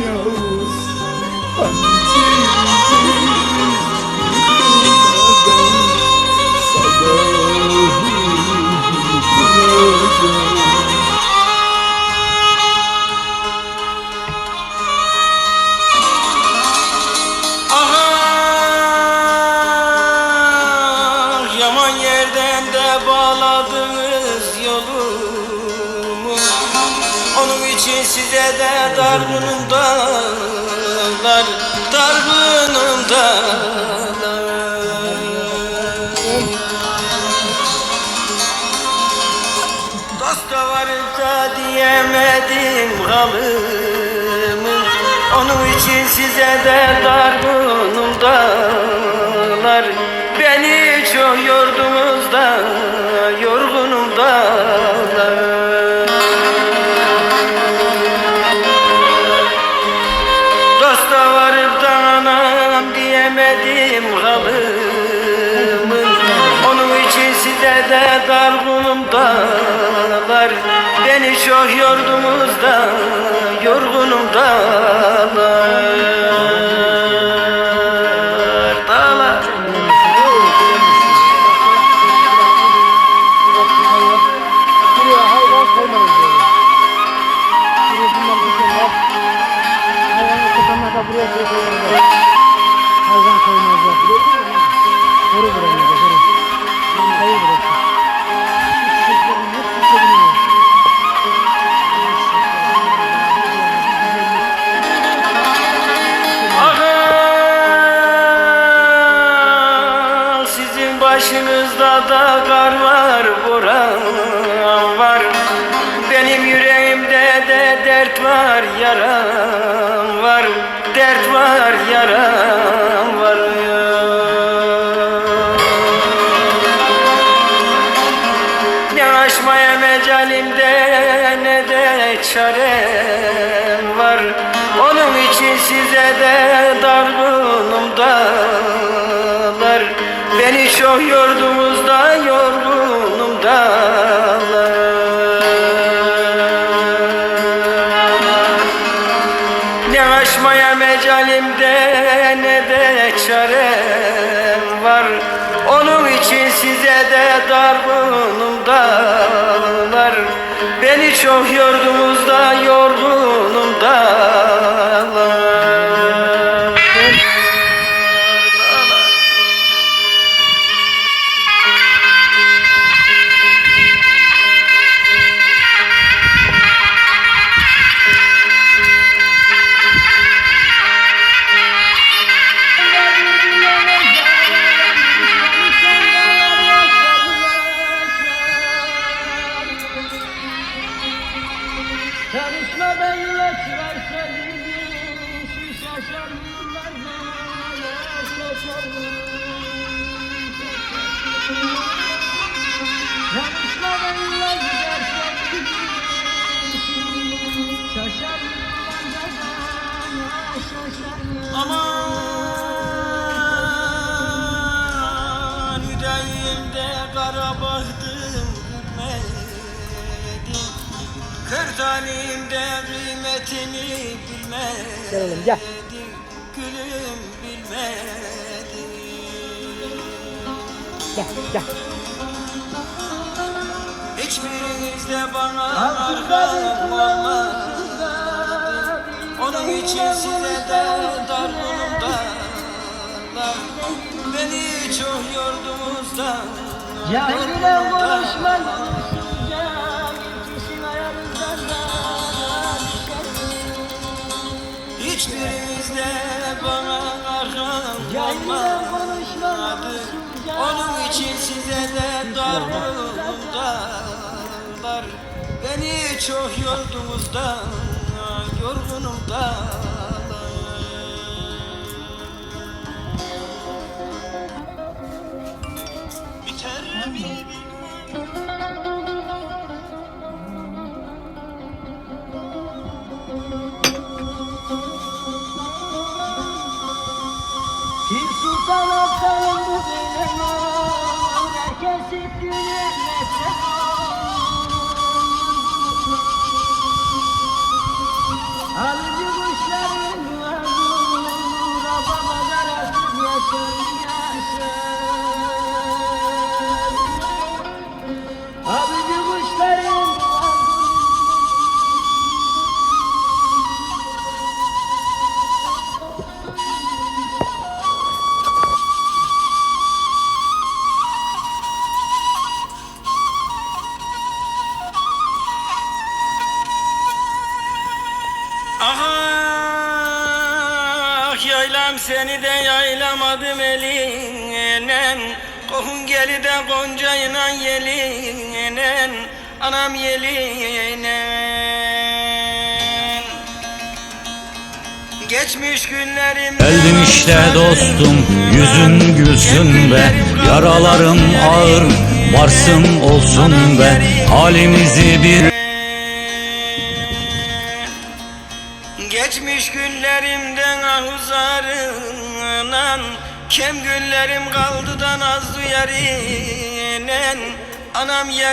you. İçin size de dargınım dağlar Dargınım dağlar. Dosta varıp da diyemedim halımı. Onun için size de dargınım dağlar. Beni çok yordunuz da yorgunum diyemedim halımı Onun için size de dargınım dağlar Beni çok yordunuz da yorgunum dağlar başınızda da kar var, boran var. Benim yüreğimde de dert var, yaram var. Dert var, yaram var. Ne aşmaya mecalimde ne de çarem var Onun için size de dargınım Beni çok yordunuz da yorgunum dağlar. Ne aşmaya mecalimde ne de çarem var. Onun için size de dargınım dağlar. Beni çok yordunuz da yorgunum Karışma benimle çıkarsa Şu şaşan yıllarına şaşarım Karışma benimle giderse Şaşar yıllarına şaşarım Aman yüreğimde kara bahtım Kır talimde kıymetini bilmedim Gel oğlum, gel. Gülüm bilmedim Gel gel. Hiçbiriniz de bana arkan olmadı. Onun için size de dargınım dağlar Beni çok yordunuz da Cahile konuşma konuşma Onun için size de dağlar Beni çok yordunuz da yorgunum dağlar Biter mi Sana kalın bu yaylam seni de yaylamadım elinden. Kohun geli de goncayla yelinen Anam yelinen Geçmiş günlerim Geldim işte dostum yüzün gülsün be. Yaralarım ağır varsın olsun be. Halimizi bir Geçmiş günlerimden ahuzarınan Kem günlerim kaldı da nazlı yarinen Anam yer